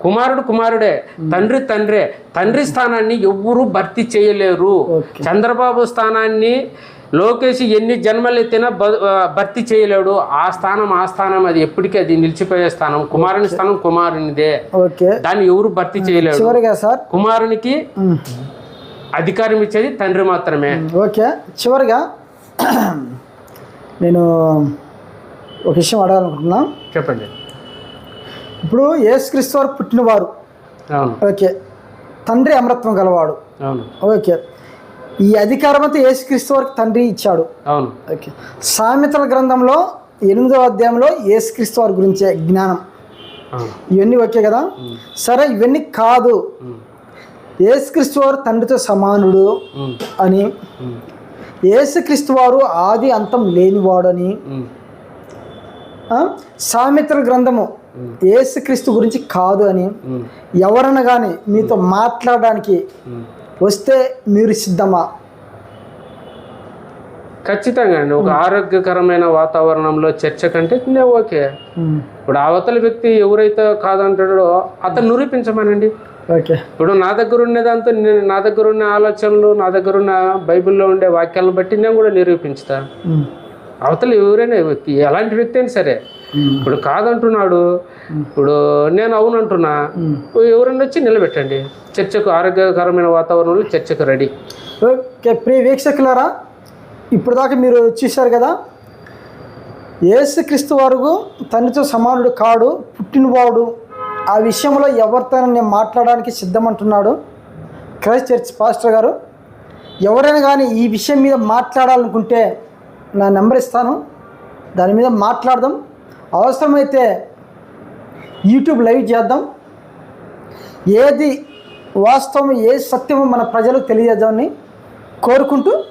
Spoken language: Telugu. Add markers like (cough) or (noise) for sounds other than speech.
కుమారుడు కుమారుడే తండ్రి తండ్రే. తండ్రి స్థానాన్ని ఎవ్వరూ భర్తీ చేయలేరు. చంద్రబాబు స్థానాన్ని లోకేష్ ఎన్ని జన్మలు ఎత్తినా భర్తీ చేయలేడు. ఆ స్థానం ఆ స్థానం అది ఎప్పటికీ అది నిలిచిపోయే స్థానం. కుమారుని స్థానం కుమారునిదే. ఓకే. దాన్ని ఎవరు భర్తీ చేయలేడు. కుమారునికి అధికారం ఇచ్చేది తండ్రి మాత్రమే. ఓకే. చివరిగా (clears throat) నేను ఒక విషయం అడగాలనుకుంటున్నా. చెప్పండి. ఇప్పుడు యేసుక్రీస్తు వారు పుట్టినవారు ఓకే. తండ్రి అమరత్వం గలవాడు. ఓకే. ఈ అధికారం అంతా యేసుక్రీస్తు వారికి తండ్రి ఇచ్చాడు. అవును. ఓకే. సామెతల గ్రంథంలో ఎనిమిదవ అధ్యాయంలో యేసుక్రీస్తు వారి గురించే జ్ఞానం. ఇవన్నీ ఓకే కదా? సరే ఇవన్నీ కాదు. యేసుక్రీస్తు వారు తండ్రితో సమానుడు అని. యేసుక్రీస్తు వారు ఆది అంతం లేనివాడని. సామెతల గ్రంథము యేసుక్రీస్తు గురించి కాదు అని ఎవరైనా కానీ మీతో మాట్లాడడానికి. వస్తే మీరు సిద్ధమా? ఖచ్చితంగా అండి. ఒక ఆరోగ్యకరమైన వాతావరణంలో చర్చ కంటే నేను ఓకే. ఇప్పుడు అవతల వ్యక్తి ఎవరైతే కాదంటాడో అతను నిరూపించమనండి. ఓకే. ఇప్పుడు నా దగ్గర ఉండేదంతా నేను నా దగ్గర ఉన్న ఆలోచనలు నా దగ్గర ఉన్న బైబిల్లో ఉండే వాక్యాలను బట్టి నేను కూడా నిరూపించుతా. అవతల ఎవరైనా వ్యక్తి ఎలాంటి వ్యక్తి అయినా సరే. ఇప్పుడు కాదంటున్నాడు. ఇప్పుడు నేను అవునంటున్నా. ఎవరైనా వచ్చి నిలబెట్టండి. చర్చకు ఆరోగ్యకరమైన వాతావరణంలో చర్చకు రెడీ. ఓకే ప్రియ వీక్షకులారా ఇప్పుడు దాకా మీరు చూశారు కదా. యేసుక్రీస్తు వరకు తండ్రితో సమానుడు కాడు పుట్టినవాడు. ఆ విషయంలో ఎవరితోనైనా నేను మాట్లాడడానికి సిద్ధమంటున్నాడు. క్రైస్ట్ చర్చ్ పాస్టర్ గారు ఎవరైనా కానీ ఈ విషయం మీద మాట్లాడాలనుకుంటే నా నెంబర్ ఇస్తాను. దాని మీద మాట్లాడదాం. అవసరమైతే యూట్యూబ్ లైవ్ చేద్దాం. ఏది వాస్తవం ఏ సత్యమో మన ప్రజలకు తెలియజేద్దామని కోరుకుంటూ